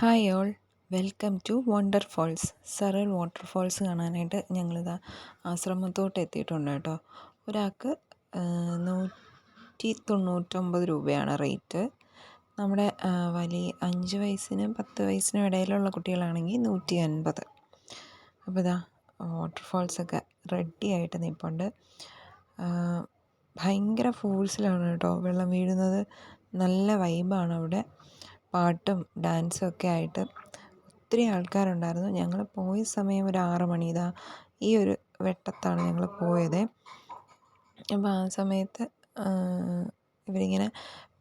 Hi all welcome to wonder falls സറൽ waterfalls കാണാനായിട്ട് ഞങ്ങളിതാ ആശ്രമത്തോട്ട് എത്തിയിട്ടുണ്ട് കേട്ടോ. ഒരാൾക്ക് നൂറ്റി തൊണ്ണൂറ്റൊമ്പത് രൂപയാണ് റേറ്റ്. നമ്മുടെ വലിയ അഞ്ച് വയസ്സിനും പത്ത് വയസ്സിനും ഇടയിലുള്ള കുട്ടികളാണെങ്കിൽ നൂറ്റി അൻപത് അപ്പോൾ ഇതാ വാട്ടർഫോൾസൊക്കെ റെഡി ആയിട്ട് നിൽപ്പുണ്ട് ഭയങ്കര ഫോഴ്സിലാണ് കേട്ടോ. വെള്ളം വീഴുന്നത്. നല്ല വൈബാണ് അവിടെ. പാട്ടും ഡാൻസും ഒക്കെ ആയിട്ട് ഒത്തിരി ആൾക്കാരുണ്ടായിരുന്നു. ഞങ്ങൾ പോയ സമയം ഒരു ആറ് മണി ഇതാ ഈ ഒരു വെട്ടത്താണ് ഞങ്ങൾ പോയത്. അപ്പോൾ ആ സമയത്ത് ഇവരിങ്ങനെ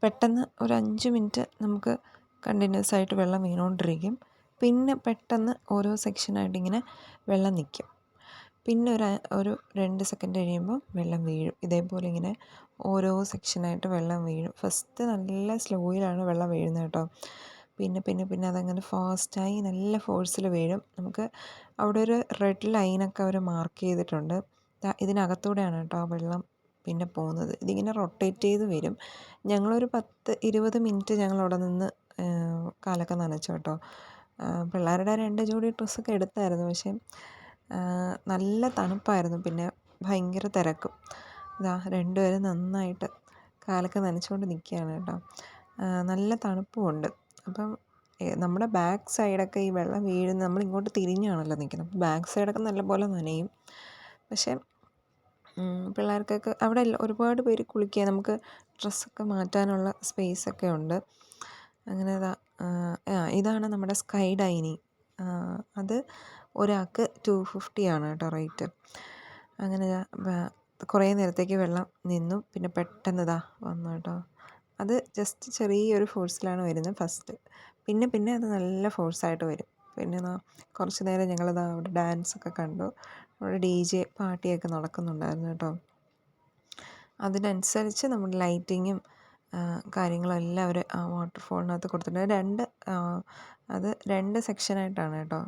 പെട്ടെന്ന് ഒരു അഞ്ച് മിനിറ്റ് നമുക്ക് കണ്ടിന്യൂസ് ആയിട്ട് വെള്ളം വീണുകൊണ്ടിരിക്കും പിന്നെ പെട്ടെന്ന് ഓരോ സെക്ഷനായിട്ട് ഇങ്ങനെ വെള്ളം നിൽക്കും പിന്നെ ഒരു ഒരു രണ്ട് സെക്കൻഡ് കഴിയുമ്പോൾ വെള്ളം വീഴും. ഇതേപോലെ ഇങ്ങനെ ഓരോ സെക്ഷനായിട്ട് വെള്ളം വീഴും. ഫസ്റ്റ് നല്ല സ്ലോയിലാണ് വെള്ളം വീഴുന്നത് കേട്ടോ. പിന്നെ പിന്നെ പിന്നെ അതങ്ങനെ ഫാസ്റ്റായി നല്ല ഫോഴ്സിൽ വീഴും. നമുക്ക് അവിടെ ഒരു റെഡ് ലൈനൊക്കെ അവർ മാർക്ക് ചെയ്തിട്ടുണ്ട്. ഇതിനകത്തൂടെയാണ് കേട്ടോ ആ വെള്ളം പിന്നെ പോകുന്നത്. ഇതിങ്ങനെ റൊട്ടേറ്റ് ചെയ്ത് വരും. ഞങ്ങളൊരു പത്ത് ഇരുപത് മിനിറ്റ് ഞങ്ങൾ അവിടെ നിന്ന് കാലൊക്കെ നനച്ചു കേട്ടോ. പിള്ളേരുടെ രണ്ട് ജോഡി ഡ്രസ്സൊക്കെ എടുത്തായിരുന്നു. പക്ഷേ നല്ല തണുപ്പായിരുന്നു. പിന്നെ ഭയങ്കര തിരക്കും. ഇതാ രണ്ടുപേരും നന്നായിട്ട് കാലൊക്കെ നനച്ചുകൊണ്ട് നിൽക്കുകയാണ് കേട്ടോ. നല്ല തണുപ്പുമുണ്ട് അപ്പം നമ്മുടെ ബാക്ക് സൈഡൊക്കെ ഈ വെള്ളം വീഴുന്ന നമ്മൾ ഇങ്ങോട്ട് തിരിഞ്ഞാണല്ലോ നിൽക്കുന്നത്. അപ്പം ബാക്ക് സൈഡൊക്കെ നല്ലപോലെ നനയും. പക്ഷേ പിള്ളേർക്കൊക്കെ അവിടെ ഒരുപാട് പേര് കുളിക്കുക നമുക്ക് ഡ്രസ്സൊക്കെ മാറ്റാനുള്ള സ്പേസൊക്കെ ഉണ്ട്. അങ്ങനെ ഇതാ ഇതാണ് നമ്മുടെ സ്കൈ ഡൈനിങ്. അത് ഒരാൾക്ക് ടു ഫിഫ്റ്റി ആണ് കേട്ടോ റേറ്റ് അങ്ങനെ കുറേ നേരത്തേക്ക് വെള്ളം നിന്നു. പിന്നെ പെട്ടെന്ന് ഇതാ വന്നു കേട്ടോ അത് ജസ്റ്റ് ചെറിയൊരു ഫോഴ്സിലാണ് വരുന്നത് ഫസ്റ്റ് പിന്നെ പിന്നെ അത് നല്ല ഫോഴ്സായിട്ട് വരും. പിന്നെ കുറച്ച് നേരം ഞങ്ങളത് അവിടെ ഡാൻസൊക്കെ കണ്ടു. അവിടെ ഡി ജെ പാർട്ടിയൊക്കെ നടക്കുന്നുണ്ടായിരുന്നു കേട്ടോ അതിനനുസരിച്ച് നമ്മുടെ ലൈറ്റിങ്ങും കാര്യങ്ങളും എല്ലാം അവർ ആ വാട്ടർഫോളിനകത്ത് കൊടുത്തിട്ടുണ്ട്. രണ്ട് അത് രണ്ട് സെക്ഷനായിട്ടാണ് കേട്ടോ.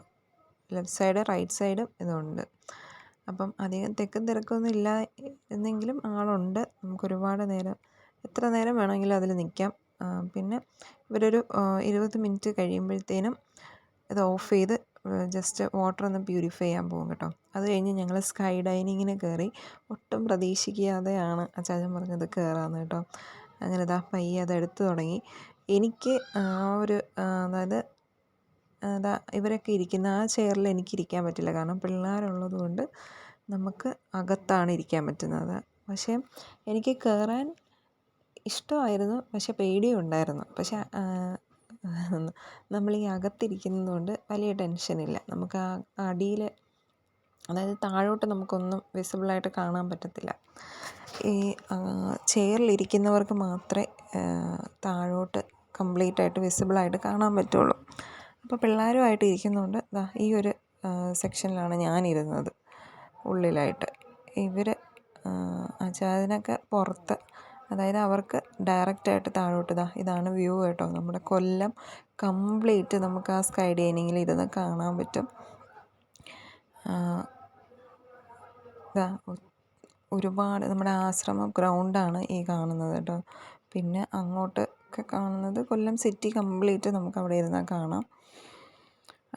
ലെഫ്റ്റ് സൈഡ് റൈറ്റ് സൈഡും ഇതുണ്ട്. അപ്പം അധികം തെക്കും തിരക്കൊന്നും ഇല്ല എന്നെങ്കിലും ആളുണ്ട്. നമുക്കൊരുപാട് നേരം എത്ര നേരം വേണമെങ്കിലും അതിൽ നിൽക്കാം. പിന്നെ ഇവരൊരു ഇരുപത് മിനിറ്റ് കഴിയുമ്പോഴത്തേനും ഇത് ഓഫ് ചെയ്ത് ജസ്റ്റ് വാട്ടർ ഒന്ന് പ്യൂരിഫൈ ചെയ്യാൻ പോകും കേട്ടോ. അത് കഴിഞ്ഞ് ഞങ്ങൾ സ്കൈ ഡൈനിങ്ങിന് കയറി ഒട്ടും പ്രതീക്ഷിക്കാതെയാണ് അച്ചാച്ചൻ പറഞ്ഞത് കയറാമെന്ന് കേട്ടോ. അങ്ങനെ ഇതാ പയ്യെ അത് എടുത്തു തുടങ്ങി. എനിക്ക് ആ ഒരു അതായത് അതാ ഇവരൊക്കെ ഇരിക്കുന്ന ആ ചെയറിൽ എനിക്ക് ഇരിക്കാൻ പറ്റില്ല. കാരണം പിള്ളേരുള്ളത് കൊണ്ട് നമുക്ക് അകത്താണ് ഇരിക്കാൻ പറ്റുന്നത്. പക്ഷേ എനിക്ക് കയറാൻ ഇഷ്ടമായിരുന്നു. പക്ഷേ പേടിയും ഉണ്ടായിരുന്നു പക്ഷേ നമ്മൾ ഈ അകത്തിരിക്കുന്നത് കൊണ്ട് വലിയ ടെൻഷനില്ല. നമുക്ക് ആ അടിയിൽ അതായത് താഴോട്ട് നമുക്കൊന്നും വിസിബിളായിട്ട് കാണാൻ പറ്റത്തില്ല. ഈ ചെയറിലിരിക്കുന്നവർക്ക് മാത്രമേ താഴോട്ട് കംപ്ലീറ്റ് ആയിട്ട് വിസിബിളായിട്ട് കാണാൻ പറ്റുള്ളൂ. അപ്പോൾ പിള്ളേരുമായിട്ട് ഇരിക്കുന്നതുകൊണ്ട് ദാ ഈ ഒരു സെക്ഷനിലാണ് ഞാനിരുന്നത് ഉള്ളിലായിട്ട്. ഇവർ അച്ചാതിനൊക്കെ പുറത്ത് അതായത് അവർക്ക് ഡയറക്റ്റായിട്ട് താഴോട്ട് ഇതാ ഇതാണ് വ്യൂ കേട്ടോ. നമ്മുടെ കൊല്ലം കംപ്ലീറ്റ് നമുക്ക് ആ സ്കൈ ഡൈനിങ്ങിൽ ഇരുന്ന് കാണാൻ പറ്റും. ഇതാ ഒരുപാട് നമ്മുടെ ആശ്രമം ഗ്രൗണ്ടാണ് ഈ കാണുന്നത് കേട്ടോ. പിന്നെ അങ്ങോട്ട് ഒക്കെ കാണുന്നത് കൊല്ലം സിറ്റി കംപ്ലീറ്റ് നമുക്ക് അവിടെ ഇരുന്നാൽ കാണാം.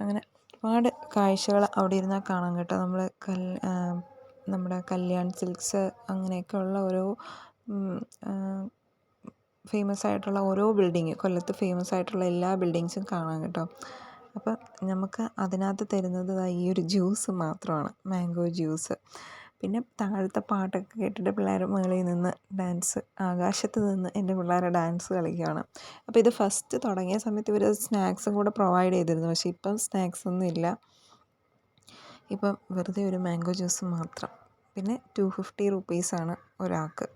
അങ്ങനെ ഒരുപാട് കാഴ്ചകൾ അവിടെ ഇരുന്നാൽ കാണാം കേട്ടോ. നമ്മൾ കൽ നമ്മുടെ കല്യാൺ സിൽക്സ് അങ്ങനെയൊക്കെ ഉള്ള ഓരോ ഫേമസ് ആയിട്ടുള്ള ഓരോ ബിൽഡിങ് കൊല്ലത്ത് ഫേമസ് ആയിട്ടുള്ള എല്ലാ ബിൽഡിങ്സും കാണാം കേട്ടോ. അപ്പം നമുക്ക് അതിനകത്ത് തരുന്നത് ഈ ഒരു ജ്യൂസ് മാത്രമാണ് മാംഗോ ജ്യൂസ് പിന്നെ താഴത്തെ പാട്ടൊക്കെ കേട്ടിട്ട് പിള്ളേർ മുകളിൽ നിന്ന് ഡാൻസ് ആകാശത്ത് നിന്ന് എന്റെ പിള്ളേർ ഡാൻസ് കളിക്കുകയാണ്. അപ്പോൾ ഇത് ഫസ്റ്റ് തുടങ്ങിയ സമയത്ത് ഇവർ സ്നാക്സും കൂടെ പ്രൊവൈഡ് ചെയ്തിരുന്നു. പക്ഷേ ഇപ്പം സ്നാക്സ് ഒന്നും ഇല്ല. ഇപ്പം വെറുതെ ഒരു മാംഗോ ജ്യൂസ് മാത്രം. പിന്നെ ടു ഫിഫ്റ്റി റുപ്പീസാണ് ഒരാൾക്ക്.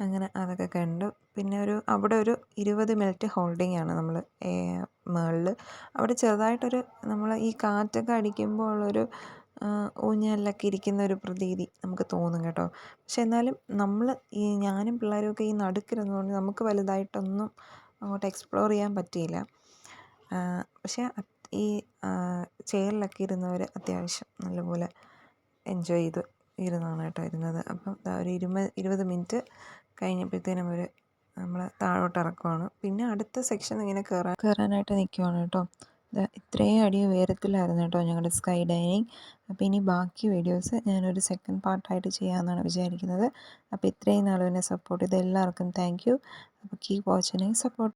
അങ്ങനെ അതൊക്കെ കണ്ടു. പിന്നെ ഒരു അവിടെ ഒരു ഇരുപത് മിനിറ്റ് ഹോൾഡിംഗ് ആണ് നമ്മൾ മുകളിൽ അവിടെ ചെറുതായിട്ടൊരു നമ്മൾ ഈ കാറ്റൊക്കെ അടിക്കുമ്പോൾ ഉള്ളൊരു ഊഞ്ഞാലിലൊക്കെ ഇരിക്കുന്ന ഒരു പ്രതീതി നമുക്ക് തോന്നും കേട്ടോ. പക്ഷെ എന്നാലും നമ്മൾ ഈ ഞാനും പിള്ളേരും ഒക്കെ ഈ നടുക്കിരുന്നതുകൊണ്ട് നമുക്ക് വലുതായിട്ടൊന്നും അങ്ങോട്ട് എക്സ്പ്ലോർ ചെയ്യാൻ പറ്റിയില്ല. പക്ഷേ ഈ ചെയറിലൊക്കെ ഇരുന്നവർ അത്യാവശ്യം നല്ലപോലെ എൻജോയ് ചെയ്ത് ഇരുന്നാണ് കേട്ടോ ഇരുന്നത്. അപ്പം ഒരു ഇരുപത് ഇരുപത് മിനിറ്റ് കഴിഞ്ഞപ്പോഴത്തേനും അവർ നമ്മൾ താഴോട്ട് ഇറക്കുവാണ്. പിന്നെ അടുത്ത സെക്ഷൻ ഇങ്ങനെ കയറാൻ കയറാനായിട്ട് നിൽക്കുവാണ് കേട്ടോ. ഇത്രയും അടി ഉയരത്തിലായിരുന്നു കേട്ടോ ഞങ്ങളുടെ സ്കൈ ഡൈനിങ്. അപ്പോൾ ഇനി ബാക്കി വീഡിയോസ് ഞാനൊരു സെക്കൻഡ് പാർട്ടായിട്ട് ചെയ്യാമെന്നാണ് വിചാരിക്കുന്നത്. അപ്പോൾ ഇത്രയും നാളും എന്നെ സപ്പോർട്ട് ചെയ്ത എല്ലാവർക്കും താങ്ക് യു അപ്പോൾ കീപ് വാച്ചിങ് സപ്പോർട്ട്